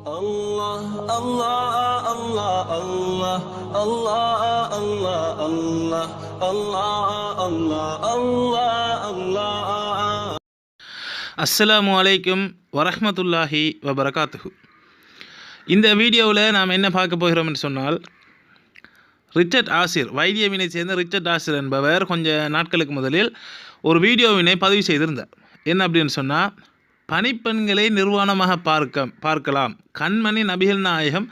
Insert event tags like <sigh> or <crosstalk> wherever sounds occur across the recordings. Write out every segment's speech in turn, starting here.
Allah, Allah, Allah, Allah, Allah, Allah, Allah, Allah, Allah, Allah, Allah. அஸ்ஸலாமு அலைக்கும் வரஹ்மத்துல்லாஹி வபரகாத்துஹு இந்த வீடியோவில் நாம் என்ன பார்க்க போகிறோம் என்று சொன்னால் ரிச்சர்ட் ஆசிர் வைத்தியவினை சேர்ந்த ரிச்சர்ட் ஆசிர் என்பவர் கொஞ்ச நாட்களுக்கு முதலில் ஒரு வீடியோவினை பதிவு செய்திருந்தார் என்ன அப்படின்னு சொன்னால் பணிப்பெண்களை நிர்வாணமாக பார்க்க பார்க்கலாம். கண்மணி நபிகள் நாயகம்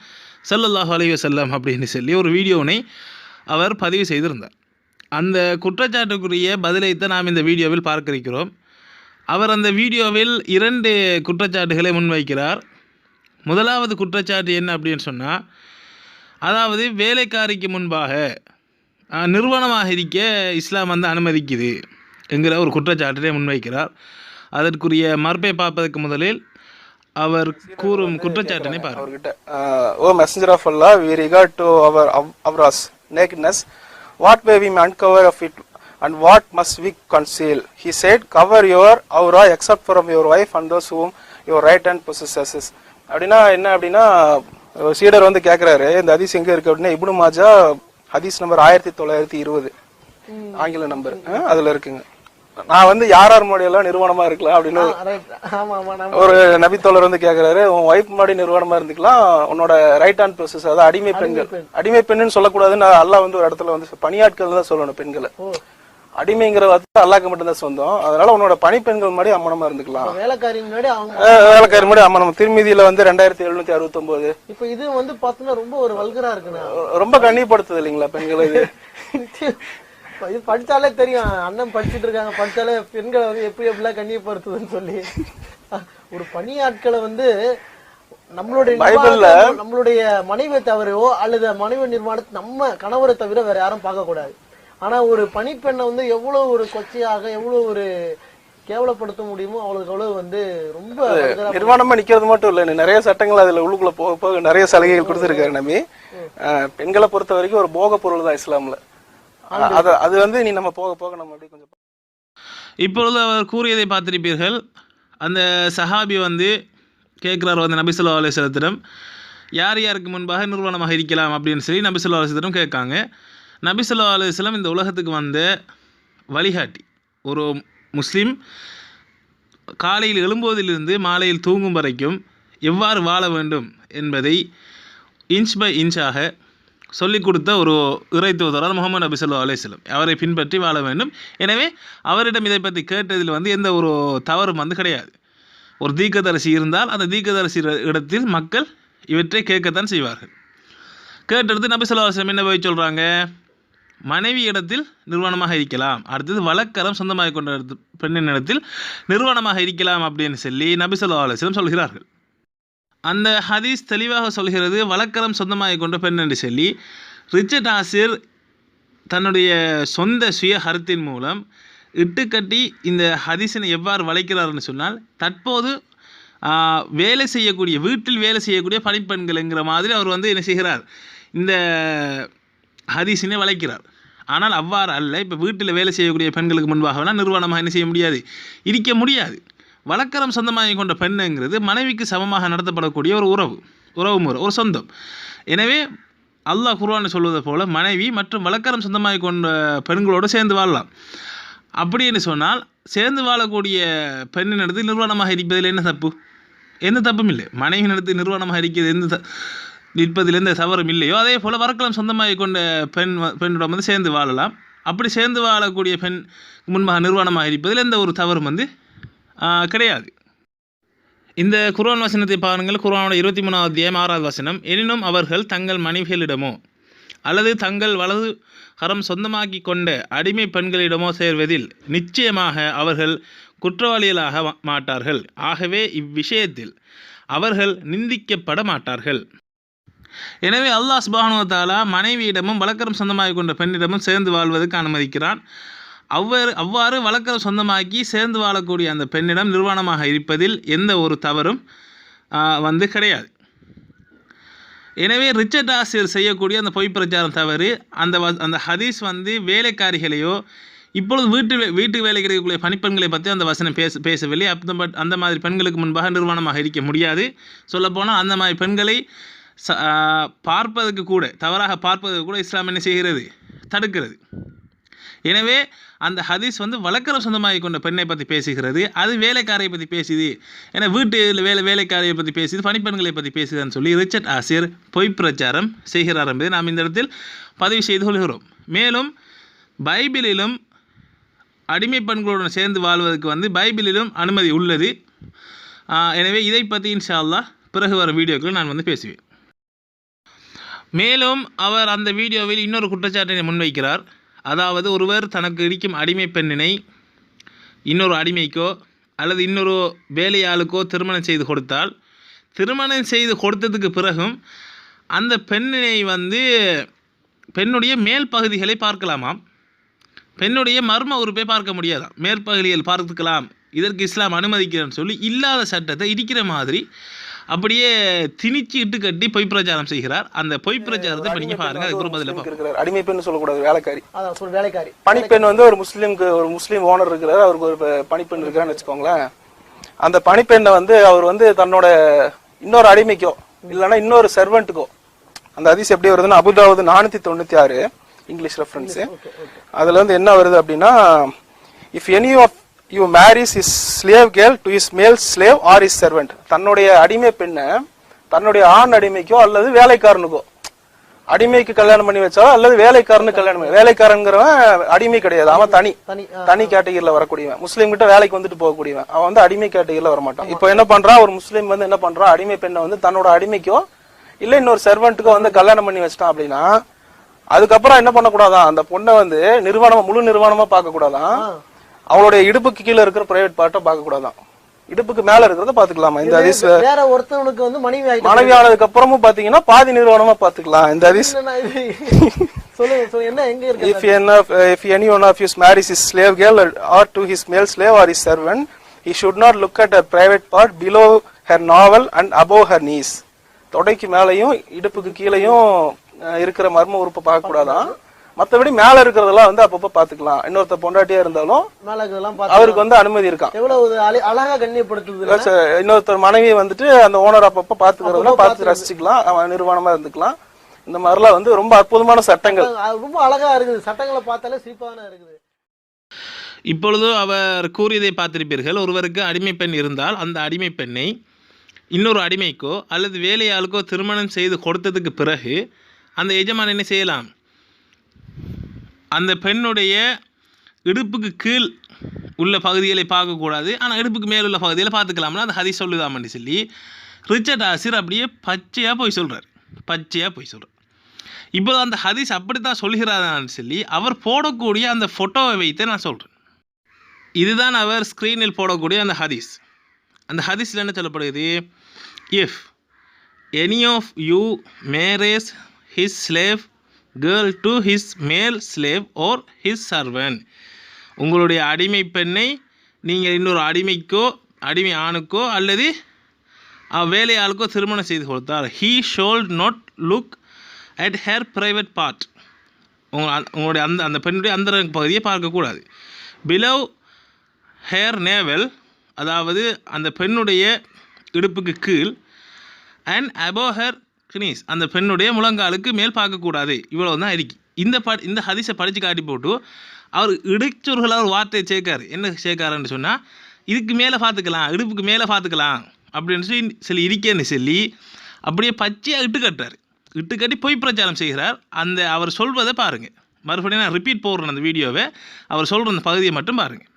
ஸல்லல்லாஹு அலைய செல்லம் அப்படின்னு சொல்லி ஒரு வீடியோவினை அவர் பதிவு செய்திருந்தார். அந்த குற்றச்சாட்டுக்குரிய பதிலைத்தான் நாம் இந்த வீடியோவில் பார்க்க அவர் அந்த வீடியோவில் இரண்டு குற்றச்சாட்டுகளை முன்வைக்கிறார். முதலாவது குற்றச்சாட்டு என்ன அப்படின்னு சொன்னால் அதாவது வேலைக்காரிக்கு முன்பாக அஹ், நிறுவனமாக இருக்க இஸ்லாம் வந்து அனுமதிக்குது என்கிற ஒரு குற்றச்சாட்டினை முன்வைக்கிறார். அதற்குரிய மறுப்பை பார்ப்பதற்கு முதலில் அவர் கூறும் குற்றச்சாட்டினை பாருங்கள். அவர்கிட்ட ஓ messenger of Allah we regard to our அவராஸ் nakedness what may we uncover of it and what must we conceal he said cover your அவரா except from your wife and those whom your right and possesses அப்படின்னா என்ன அப்படின்னா சீடர் வந்து கேட்குறாரு இந்த ஹதீஸ் எங்க இருக்கு அப்படின்னா இப்னு மாஜா ஹதீஸ் நம்பர் ஆயிரத்தி தொள்ளாயிரத்தி இருபது. ஆங்கில நம்பர். அதுல இருக்குங்க. நான் வந்து யார் யார் முன்னாடியெல்லாம் நிறுவனமா இருக்கலாம் அப்படின்னு ஒரு நபித்தோழர் வந்து கேக்குறாரு உன் ஒய்ஃப் முன்னாடி நிர்வாணமா இருந்துக்கலாம் உன்னோட ரைட் ஹேண்ட் ப்ரோசஸ் அதாவது அடிமை பெண்கள். அடிமை பெண்ணுன்னு சொல்லக்கூடாதுன்னு அல்லாஹ் வந்து ஒரு இடத்துல வந்து பணியாட்கள் தான் சொல்லணும் பெண்களை. அடிமைங்கிற வார்த்தை அல்லாஹ்க்கு மட்டும்தான் சொந்தம். அதனால உன்னோட பணிப்பெண்கள் மாதிரி அம்மனமா இருந்துக்கலாம். வேலைக்காரி முன்னாடி வேலைக்காரி முன்னாடி அம்மனம் திருமதியில வந்து ரெண்டாயிரத்தி எழுநூத்தி அறுபத்தி ஒன்பது இப்ப இது வந்து பாத்தீங்கன்னா ரொம்ப ஒரு வல்கரா இருக்குண்ணா. ரொம்ப கண்ணியப்படுத்துது இல்லைங்களா பெண்களை இது? இது படிச்சாலே தெரியும். அண்ணன் படிச்சிட்டு இருக்காங்க. படிச்சாலே பெண்களை வந்து எப்படி எப்படிலாம் கண்ணியப்படுத்துதுன்னு சொல்லி. ஒரு பணியாட்களை வந்து நம்மளுடைய நம்மளுடைய மனைவியை தவிரவோ அல்லது மனைவி நிர்மாணத்தை நம்ம கணவரை தவிர வேற யாரும் பார்க்க கூடாது ஆனா ஒரு பணிப்பெண்ணை வந்து எவ்வளவு ஒரு கொச்சையாக எவ்வளவு ஒரு கேவலப்படுத்த முடியுமோ அவளுக்கு அவ்வளவு வந்து ரொம்ப நிர்வாணமா நிக்கிறது மட்டும் இல்ல. நிறைய சட்டங்கள் அதுல உள்ளுக்குள்ள போக போக நிறைய சலுகைகள் கொடுத்திருக்காரு அஹ் பெண்களை பொறுத்த வரைக்கும் ஒரு போக பொருள் தான் இஸ்லாம்ல. அது அது வந்து நீ நம்ம போக போக நம்ம அப்படியே கொஞ்சம் இப்பொழுது அவர் கூறியதை பார்த்திருப்பீர்கள் அந்த சஹாபி வந்து கேட்குறார் வந்து நபி ஸல்லல்லாஹு அலைஹி வஸல்லத்திடம் யார் யாருக்கு முன்பாக நிறுவனமாக இருக்கலாம்? அப்படின்னு சொல்லி நபி ஸல்லல்லாஹு அலைஹி வஸல்லம் கேட்காங்க. நபி ஸல்லல்லாஹு அலைஹி வஸல்லம் இந்த உலகத்துக்கு வந்த வழிகாட்டி ஒரு முஸ்லீம் காலையில் எழும்போதிலிருந்து மாலையில் தூங்கும் வரைக்கும் எவ்வாறு வாழ வேண்டும் என்பதை இன்ச் பை இன்ச்சாக சொல்லிக் கொடுத்த ஒரு இறை தூதரார் முகமது நபி ஸல்லல்லாஹு அவரை பின்பற்றி வாழ வேண்டும். எனவே அவரிடம் இதை பற்றி கேட்டதில் வந்து எந்த ஒரு தவறும் வந்து கிடையாது. ஒரு தீக்கதரிசி இருந்தால் அந்த தீக்கதரிசி இடத்தில் மக்கள் இவற்றை கேட்கத்தான் செய்வார்கள். கேட்டெடுத்து நபி ஸல்லல்லாஹு என்ன போய் சொல்கிறாங்க மனைவி இடத்தில் நிறுவனமாக இருக்கலாம். அடுத்தது வழக்கரம் சொந்தமாக கொண்ட இடத்து- பெண்ணின் இடத்தில் நிறுவனமாக இருக்கலாம் அப்படின்னு சொல்லி நபி ஸல்லல்லாஹு சொல்கிறார்கள். அந்த ஹதீஸ் தெளிவாக சொல்கிறது வழக்கரம் சொந்தமாக கொண்ட பெண் என்று சொல்லி ரிச்சர்ட் ஆசிர் தன்னுடைய சொந்த சுய கருத்தின் மூலம் இட்டுக்கட்டி இந்த ஹதீஸினை எவ்வாறு வளைக்கிறார்னு சொன்னால் தற்போது வேலை செய்யக்கூடிய வீட்டில் வேலை செய்யக்கூடிய பணிப்பெண்கள்ங்கிற மாதிரி அவர் வந்து என்ன செய்கிறார் இந்த ஹதீஸினை வளைக்கிறார். ஆனால் அவ்வாறு அல்ல இப்போ வீட்டில் வேலை செய்யக்கூடிய பெண்களுக்கு முன்பாகலாம் நிறுவனமாக என்ன செய்ய முடியாது? இருக்க முடியாது. வழக்கரம் சொந்தமாக கொண்ட பெண்ணுங்கிறது மனைவிக்கு சமமாக நடத்தப்படக்கூடிய ஒரு உறவு உறவு முறை ஒரு சொந்தம். எனவே அல்லாஹ் குர்வான் சொல்வதை போல மனைவி மற்றும் வழக்கரம் சொந்தமாக கொண்ட பெண்களோடு சேர்ந்து வாழலாம். அப்படின்னு சொன்னால் சேர்ந்து வாழக்கூடிய பெண்ணின் நிர்வாணமாக இருப்பதில் என்ன தப்பு? எந்த தப்பும் இல்லை. மனைவியின் நடத்தி நிர்வாணமாக இருக்கிறது எந்த த- நிற்பதில் எந்த தவறும் இல்லையோ அதே போல் வரக்கலாம் சொந்தமாக கொண்ட பெண் பெண்ணிடம் வந்து சேர்ந்து வாழலாம். அப்படி சேர்ந்து வாழக்கூடிய பெண் முன்பாக நிர்வாணமாக இருப்பதில் எந்த ஒரு தவறும் வந்து கிடையாது. இந்த குரான் வசனத்தை பாருங்கள். குர்ஆனோட இருபத்தி மூணாவது அத்தியாயம் ஆறாவது வசனம். எனினும் அவர்கள் தங்கள் மனைவிகளிடமோ அல்லது தங்கள் வலது கரம் சொந்தமாக்கி கொண்ட அடிமை பெண்களிடமோ சேர்வதில் நிச்சயமாக அவர்கள் குற்றவாளிகளாக மாட்டார்கள். ஆகவே இவ்விஷயத்தில் அவர்கள் நிந்திக்கப்பட மாட்டார்கள். எனவே அல்லாஹ் சுபானுவத்தாலா மனைவியிடமும் வழக்கரம் சொந்தமாக கொண்ட பெண்ணிடமும் சேர்ந்து வாழ்வதற்கு அனுமதிக்கிறான். அவ்வாறு அவ்வாறு வழக்கரம் சொந்தமாக்கி சேர்ந்து வாழக்கூடிய அந்த பெண்ணிடம் நிர்வாணமாக இருப்பதில் எந்த ஒரு தவறும் வந்து கிடையாது. எனவே ரிச்சர்ட் ஆசிரியர் செய்யக்கூடிய அந்த பொய் பிரச்சாரம் தவறு. அந்த வ- அந்த ஹதீஸ் வந்து வேலைக்காரிகளையோ இப்பொழுது வீட்டு வீட்டு வேலை கிடைக்கக்கூடிய பணிப்பெண்களை பற்றி அந்த வசனம் பேச பேசவில்லை. அந்த பட்- அந்த மாதிரி பெண்களுக்கு முன்பாக நிர்வாணமாக இருக்க முடியாது. சொல்லப்போனால் அந்த மாதிரி பெண்களை ச பார்ப்பதற்கு கூட தவறாக பார்ப்பதற்கு கூட இஸ்லாம் என்ன செய்கிறது? தடுக்கிறது. எனவே அந்த ஹதீஸ் வந்து வழக்கர சொந்தமாகி கொண்ட பெண்ணை பற்றி பேசுகிறது அது வேலைக்காரையை பற்றி பேசுது. ஏன்னா வீட்டில் வேலை வேலைக்காரையை பற்றி பேசுது பணிப்பெண்களை பற்றி பேசுதுன்னு சொல்லி ரிச்சர்ட் ஆசிர் பொய் பிரச்சாரம் செய்கிறார் என்பதை நாம் இந்த இடத்தில் பதிவு செய்து கொள்கிறோம். மேலும் பைபிளிலும் அடிமை பெண்களுடன் சேர்ந்து வாழ்வதற்கு வந்து பைபிளிலும் அனுமதி உள்ளது. எனவே இதை பற்றி இன்ஷா பிறகு வரும் வீடியோக்கள் நான் வந்து பேசுவேன். மேலும் அவர் அந்த வீடியோவில் இன்னொரு குற்றச்சாட்டினை முன்வைக்கிறார். அதாவது ஒருவர் தனக்கு இடிக்கும் அடிமை பெண்ணினை இன்னொரு அடிமைக்கோ அல்லது இன்னொரு வேலையாளுக்கோ திருமணம் செய்து கொடுத்தால் திருமணம் செய்து கொடுத்ததுக்கு பிறகும் அந்த பெண்ணினை வந்து பெண்ணுடைய மேல் பகுதிகளை பார்க்கலாமாம். பெண்ணுடைய மர்ம உறுப்பை பார்க்க முடியாதாம் மேற்பகுதியில் பார்த்துக்கலாம் இதற்கு இஸ்லாம் அனுமதிக்கிறேன்னு சொல்லி இல்லாத சட்டத்தை இடிக்கிற மாதிரி அப்படியே திணிச்சு இட்டு கட்டி பொய் பிரச்சாரம் செய்கிறார். அந்த பொய் பிரச்சாரத்தை நீங்கள் பாருங்க அதுக்கு ஒரு பதில அடிமை பெண் சொல்லக்கூடாது வேலைக்காரி. அதான் சொல் வேலைக்காரி. பணிப்பெண் வந்து ஒரு முஸ்லீம்க்கு ஒரு முஸ்லீம் ஓனர் இருக்கிறார் அவருக்கு ஒரு பணிப்பெண் இருக்கான்னு வச்சுக்கோங்களேன். அந்த பணிப்பெண்ணை வந்து அவர் வந்து தன்னோட இன்னொரு அடிமைக்கோ இல்லைன்னா இன்னொரு சர்வெண்ட்டுக்கோ அந்த அதிசயம் எப்படி வருதுன்னா அபுதாவது நானூத்தி தொண்ணூத்தி ஆறு இங்கிலீஷ் ரெஃபரன்ஸ் அதுல வந்து என்ன வருது அப்படின்னா if any of you marries his slave girl to his male slave or his servant தன்னுடைய அடிமை பெண்ணை தன்னுடைய ஆண் அடிமைக்கோ அல்லது வேலைக்காரனுக்கோ. அடிமைக்கு கல்யாணம் பண்ணி வச்சாலும் அல்லது வேலைக்காரனுக்கு கல்யாணம் பண்ணி வேலைக்காரங்கிறவன் அடிமை கிடையாது. அவன் தனி. தனி கேட்டகிரில வரக்கூடியவன். முஸ்லீம் கிட்ட வேலைக்கு வந்துட்டு போகக்கூடியவன். அவன் வந்து அடிமை கேட்டகிரில வர மாட்டான் இப்போ என்ன பண்றான்? ஒரு முஸ்லீம் வந்து என்ன பண்றான்? அடிமை பெண்ணை வந்து தன்னோட அடிமைக்கோ இல்ல இன்னொரு சர்வெண்ட்டுக்கோ வந்து கல்யாணம் பண்ணி வச்சிட்டான் அப்படின்னா அதுக்கப்புறம் என்ன பண்ணக்கூடாதான்? அந்த பொண்ணை வந்து நிர்வாணமா முழு நிர்வாணமா பார்க்க கூடாதான் அவளுடைய இடுப்புக்கு கீழே இருக்கிற பிரைவேட் பார்ட்டை பார்க்க கூடாதான் இடுப்புக்கு மேல இருக்கிறத பாத்துக்கலாமா இந்த ஹதீஸ் வேற ஒருத்தவனுக்கு வந்து மனைவி மனைவி ஆனதுக்கு அப்புறமும் பாத்தீங்கன்னா பாதி நிர்வாணமா பாத்துக்கலாம் இந்த ஹதீஸ் <laughs> if any if any one of his marries his slave girl or, or to his male slave or his servant he should not look at her private part below her navel and above her knees. தொடைக்கு மேலையும் இடுப்புக்கு கீழையும் இருக்கிற மர்ம உறுப்பை பார்க்க கூடாதான் மத்தபடி மேல இருக்கிறதெல்லாம் வந்து அப்பப்ப பாத்துக்கலாம். இன்னொருத்த பொண்டாட்டியா இருந்தாலும் அவருக்கு வந்து அனுமதி அழ- அழகா கண்ணியப்படுத்துது இன்னொருத்தர் மனைவி வந்துட்டு அந்த ஓனர் அப்பப்ப பாத்துக்கிறதெல்லாம் பார்த்து ரசிச்சுக்கலாம். அவன் நிர்வாணமா இருந்துக்கலாம். இந்த மாதிரிலாம் வந்து ரொம்ப அற்புதமான சட்டங்கள். அது ரொம்ப அழகா இருக்குது. சட்டங்களை பார்த்தாலே சிரிப்பா தானே இருக்குது. இப்பொழுது அவர் கூறியதை பார்த்திருப்பீர்கள். ஒருவருக்கு அடிமை பெண் இருந்தால் அந்த அடிமை பெண்ணை இன்னொரு அடிமைக்கோ அல்லது வேலையாளுக்கோ திருமணம் செய்து கொடுத்ததுக்கு பிறகு அந்த எஜமான் என்ன செய்யலாம்? அந்த பெண்ணுடைய இடுப்புக்கு கீழ் உள்ள பகுதிகளை பார்க்கக்கூடாது. ஆனால் இடுப்புக்கு மேல் உள்ள பகுதியில் பார்த்துக்கலாம்னா அந்த ஹதி சொல்லுதாமன்னு சொல்லி ரிச்சர்ட் ஆசிர் அப்படியே பச்சையாக போய் சொல்கிறார் பச்சையாக போய் சொல்கிறார் இப்போ அந்த ஹதீஸ் அப்படித்தான் சொல்கிறாரான்னு சொல்லி அவர் போடக்கூடிய அந்த ஃபோட்டோவை வைத்து நான் சொல்கிறேன் இதுதான் அவர் ஸ்க்ரீனில் போடக்கூடிய அந்த ஹதீஸ். அந்த ஹதீஸில் என்ன சொல்லப்படுகிறது? If any of you marries his slave girl to his male slave or his servant உங்களுடைய அடிமை பெண்ணை நீங்கள் இன்னொரு அடிமைக்கோ அடிமை ஆணுக்கோ அல்லது வேலையாளுக்கோ திருமணம் செய்து கொடுத்தார் he should not look at her private part உங்கள் உங்களுடைய அந்த அந்த பெண்ணுடைய அந்த பகுதியை பார்க்கக்கூடாது. பிலவ் ஹேர் நேவல் அதாவது அந்த பெண்ணுடைய இடுப்புக்கு கீழ் அண்ட் அபோ ஹேர் knees அந்த பெண்ணுடைய முழங்காலுக்கு மேல் பார்க்கக்கூடாது. இவ்வளவு தான் இருக்கு. இந்த ப இந்த ஹதீஸை படித்து காட்டி போட்டு அவர் இடைச்சொருகளாக ஒரு வார்த்தையை சேர்க்காரு. என்ன சேர்க்காருன்னு சொன்னால் இதுக்கு மேலே பார்த்துக்கலாம் இடுப்புக்கு மேலே பார்த்துக்கலாம் அப்படின்னு சொல்லி சொல்லி இருக்கேன்னு சொல்லி அப்படியே பச்சையாக இட்டு கட்டுறாரு. இட்டு கட்டி பொய் பிரச்சாரம் செய்கிறார். அந்த அவர் சொல்வதை பாருங்கள் மறுபடியும் நான் ரிப்பீட் போடுறேன் அந்த வீடியோவை. அவர் சொல்கிற அந்த பகுதியை மட்டும் பாருங்கள்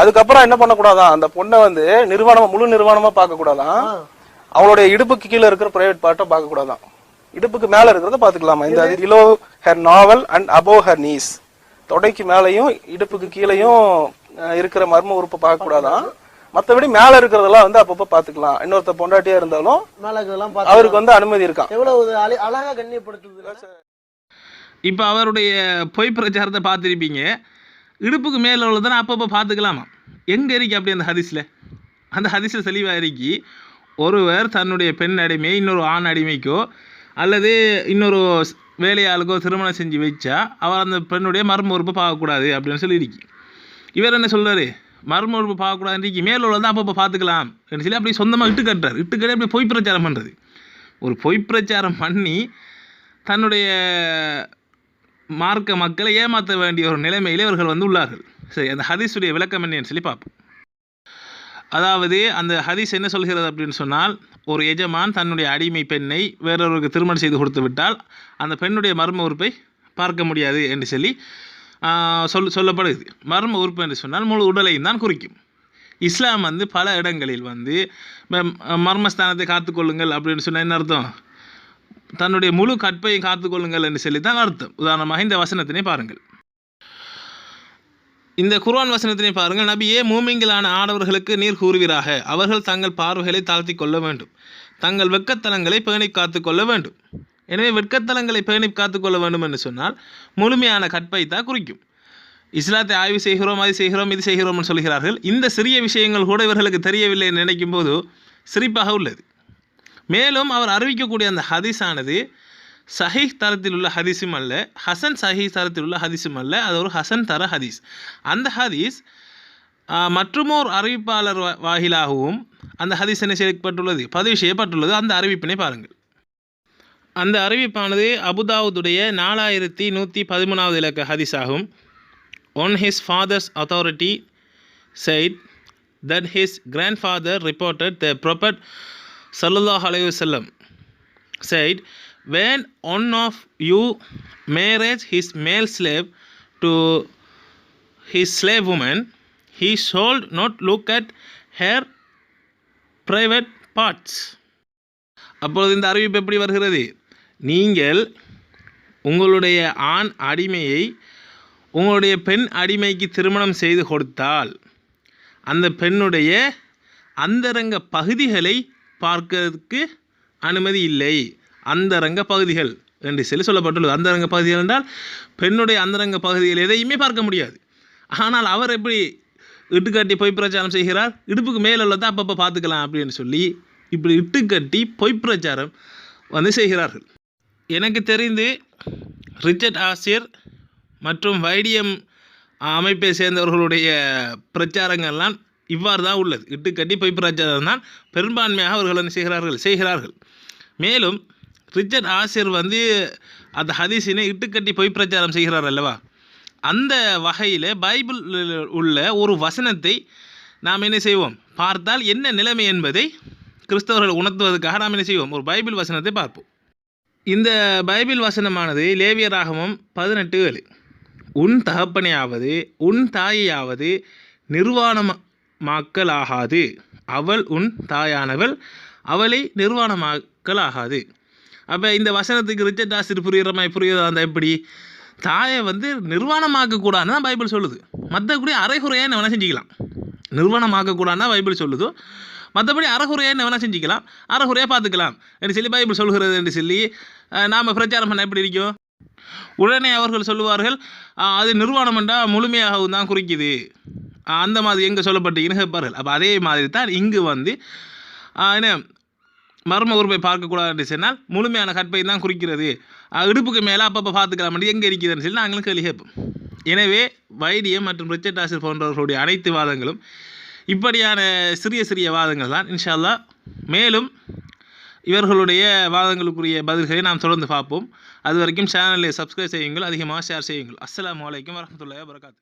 அதுக்கப்புறம் என்ன பண்ணக்கூடாதான்? அந்த பொண்ணை வந்து நிர்வாணமா முழு நிர்வாணமா பார்க்க அவளுடைய இடுப்புக்கு கீழே இருக்கிற பிரைவேட் பார்ட்டை பார்க்க கூடாதான் இடுப்புக்கு மேல இருக்கிறத பாத்துக்கலாமா இந்த below her navel and above her knees. தொடைக்கு மேலையும் இடுப்புக்கு கீழையும் இருக்கிற மர்ம உறுப்பை பார்க்க கூடாதான் மத்தபடி மேல இருக்கிறதெல்லாம் வந்து அப்பப்ப பாத்துக்கலாம் இன்னொருத்த பொண்டாட்டியா இருந்தாலும் மேல இதெல்லாம் பார்த்து அவருக்கு வந்து அனுமதி இருக்கான். எவ்வளவு அழகா கண்ணியப்படுத்துது? இப்போ அவருடைய பொய் பிரச்சாரத்தை பார்த்துருப்பீங்க. இடுப்புக்கு மேலே உள்ளதானே அப்பப்போ பார்த்துக்கலாமா? எங்கே இருக்கு அப்படி அந்த ஹதீஸில்? அந்த ஹதீஸில் தெளிவாக இருக்கி. ஒருவர் தன்னுடைய பெண் அடிமை இன்னொரு ஆண் அடிமைக்கோ அல்லது இன்னொரு வேலையாளுக்கோ திருமணம் செஞ்சு வச்சா அவர் அந்த பெண்ணுடைய மர்ம உறுப்பை பார்க்கக்கூடாது அப்படின்னு சொல்லி இருக்கு. இவர் என்ன சொல்கிறாரு மர்ம உறுப்பு பார்க்கக்கூடாதுன்னு மேல் உள்ள தான் அப்பப்போ பார்த்துக்கலாம் அப்படின்னு சொல்லி அப்படி சொந்தமாக இட்டு கட்டுறாரு. இட்டு கட்டி அப்படி பொய் பிரச்சாரம் பண்ணுறது ஒரு பொய் பிரச்சாரம் பண்ணி தன்னுடைய மார்க்க மக்களை ஏமாற்ற வேண்டிய ஒரு நிலைமையிலே இவர்கள் வந்து உள்ளார்கள். சரி அந்த ஹதீஸுடைய விளக்கம் என்னன்னு சொல்லி பார்ப்போம். அதாவது அந்த ஹதீஸ் என்ன சொல்கிறது அப்படின்னு சொன்னால் ஒரு எஜமான் தன்னுடைய அடிமை பெண்ணை வேறொருவருக்கு திருமணம் செய்து கொடுத்து விட்டால் அந்த பெண்ணுடைய மர்ம உறுப்பை பார்க்க முடியாது என்று சொல்லி சொல் சொல்லப்படுது மர்ம உறுப்பு என்று சொன்னால் முழு உடலையும் தான் குறிக்கும். இஸ்லாம் வந்து பல இடங்களில் வந்து ம- மர்மஸ்தானத்தை காத்துக்கொள்ளுங்கள் அப்படின்னு சொன்னால் என்ன அர்த்தம்? தன்னுடைய முழு கற்பையும் காத்துக்கொள்ளுங்கள் என்று சொல்லி தான் அர்த்தம். உதாரணமாக இந்த வசனத்தினை பாருங்கள். இந்த குர்வான் வசனத்தினை பாருங்கள். நபியே மூமிங்களான ஆடவர்களுக்கு நீர் கூறுவீராக. அவர்கள் தங்கள் பார்வைகளை தாழ்த்தி கொள்ள வேண்டும். தங்கள் வெட்கத்தலங்களை பேணி காத்துக்கொள்ள வேண்டும். எனவே வெட்கத்தலங்களை பேணி காத்துக்கொள்ள வேண்டும் என்று சொன்னால் முழுமையான கற்பை தான் குறிக்கும். இஸ்லாத்தை ஆய்வு செய்கிறோம் அது செய்கிறோம் இது செய்கிறோம்னு சொல்கிறார்கள். இந்த சிறிய விஷயங்கள் கூட இவர்களுக்கு தெரியவில்லை என்று நினைக்கும் போது சிரிப்பாக உள்ளது. மேலும் அவர் அறிவிக்கக்கூடிய அந்த ஹதீஸானது சஹீஹ் தரத்தில் உள்ள ஹதீஸும் அல்ல ஹசன் சஹீஹ் தரத்தில் உள்ள ஹதீஸும் அல்ல அது ஒரு ஹசன் தர ஹதீஸ். அந்த ஹதீஸ் மற்றுமோர் அறிவிப்பாளர் வாயிலாகவும் அந்த ஹதீஸ் என்ன செய்யப்பட்டுள்ளது? பதிவு செய்யப்பட்டுள்ளது. அந்த அறிவிப்பினை பாருங்கள். அந்த அறிவிப்பானது அபுதாவுதுடைய நாலாயிரத்தி நூற்றி பதிமூணாவது இலக்க ஹதீஸ் ஆகும் his father's father's side said his grandfather reported the prophet sallallahu alaihi wasallam said when one of you marries his male slave to his slave woman he should not look at her private parts. அப்பொழுது இந்த அறிவிப்பு எப்படி வருகிறது? நீங்கள் உங்களுடைய ஆண் அடிமையை உங்களுடைய பெண் அடிமைக்கு திருமணம் செய்து கொடுத்தால் அந்த பெண்ணுடைய அந்தரங்க பகுதிகளை பார்க்கிறதுக்கு அனுமதி இல்லை. அந்தரங்க பகுதிகள் என்று சொல்லி சொல்லப்பட்டுள்ளது. அந்தரங்க பகுதிகள் என்றால் பெண்ணுடைய அந்தரங்க பகுதிகள் எதையுமே பார்க்க முடியாது. ஆனால் அவர் எப்படி இட்டுக்கட்டி பொய் பிரச்சாரம் செய்கிறார்? இடுப்புக்கு மேலே உள்ளதை அப்பப்போ பார்த்துக்கலாம் அப்படின்னு சொல்லி இப்படி இட்டுக்கட்டி பொய் பிரச்சாரம் வந்து செய்கிறார்கள். எனக்கு தெரிந்து ரிச்சர்ட் ஆசிர் மற்றும் வைடியம் அமைப்பை சேர்ந்தவர்களுடைய பிரச்சாரங்கள்லாம் இவ்வாறு தான் உள்ளது. இட்டுக்கட்டி பொய் பிரச்சாரம் தான் பெரும்பான்மையாக அவர்கள் என்ன செய்கிறார்கள்? செய்கிறார்கள். மேலும் ரிச்சர்ட் ஆசியர் வந்து அந்த ஹதீஸினை இட்டுக்கட்டி பொய் பிரச்சாரம் செய்கிறார் அல்லவா? அந்த வகையில் பைபிள் உள்ள ஒரு வசனத்தை நாம் என்ன செய்வோம்? பார்த்தால் என்ன நிலைமை என்பதை கிறிஸ்தவர்கள் உணர்த்துவதற்காக நாம் என்ன செய்வோம்? ஒரு பைபிள் வசனத்தை பார்ப்போம். இந்த பைபிள் வசனமானது லேவியராகமம் பதினெட்டு ஏழு. உன் தகப்பனையாவது உன் தாயையாவது நிர்வாணமாக்கலாகாது. அவள் உன் தாயானவள் அவளை நிர்வாணமாக்கலாகாது. அப்போ இந்த வசனத்துக்கு ரிச்சர்ட் ஆசிர் புரியுற மாதிரி புரியுதா அந்த எப்படி? தாயை வந்து நிர்வாணமாக்கக்கூடாதுன்னு தான் பைபிள் சொல்லுது. மற்றபடி அரைகுறையாக என்ன வேணால் செஞ்சுக்கலாம். நிர்வாணமாக்கக்கூடாதுன்னு தான் பைபிள் சொல்லுதோ. மற்றபடி அறகுறையாக என்ன வேணால் செஞ்சுக்கலாம். அறகுறையாக பார்த்துக்கலாம் என்று சொல்லி பைபிள் சொல்கிறது என்று சொல்லி நாம் பிரச்சாரம் பண்ண எப்படி இருக்கும்? உடனே அவர்கள் சொல்லுவார்கள் அது நிர்வாணம் என்றால் முழுமையாகவும் தான் குறிக்குது. அந்த மாதிரி எங்கே சொல்லப்பட்டீங்கன்னு கேட்பார்கள். அப்போ அதே மாதிரி தான் இங்கு வந்து என்ன மர்ம உறுப்பை பார்க்கக்கூடாது என்று சொன்னால் முழுமையான கற்பை தான் குறிக்கிறது. இடுப்புக்கு மேலே அப்பப்போ பார்த்துக்கலாம் மட்டும் எங்கே இருக்குதுன்னு சொல்லி நாங்களும் கேள்வி கேட்போம். எனவே வைடியம் மற்றும் ரிச்சர்ட் ஆசிர் போன்றவர்களுடைய அனைத்து வாதங்களும் இப்படியான சிறிய சிறிய வாதங்கள் தான். இன்ஷால்லா மேலும் இவர்களுடைய வாதங்களுக்குரிய பதில்களை நாம் தொடர்ந்து பார்ப்போம். அது வரைக்கும் சேனலை சப்ஸ்கிரைப் செய்யுங்கள் அதிகமாக ஷேர் செய்யுங்கள். அஸ்லாம் வலைக்கம் வரஹ்மத்துல்லாஹி வரகாத்து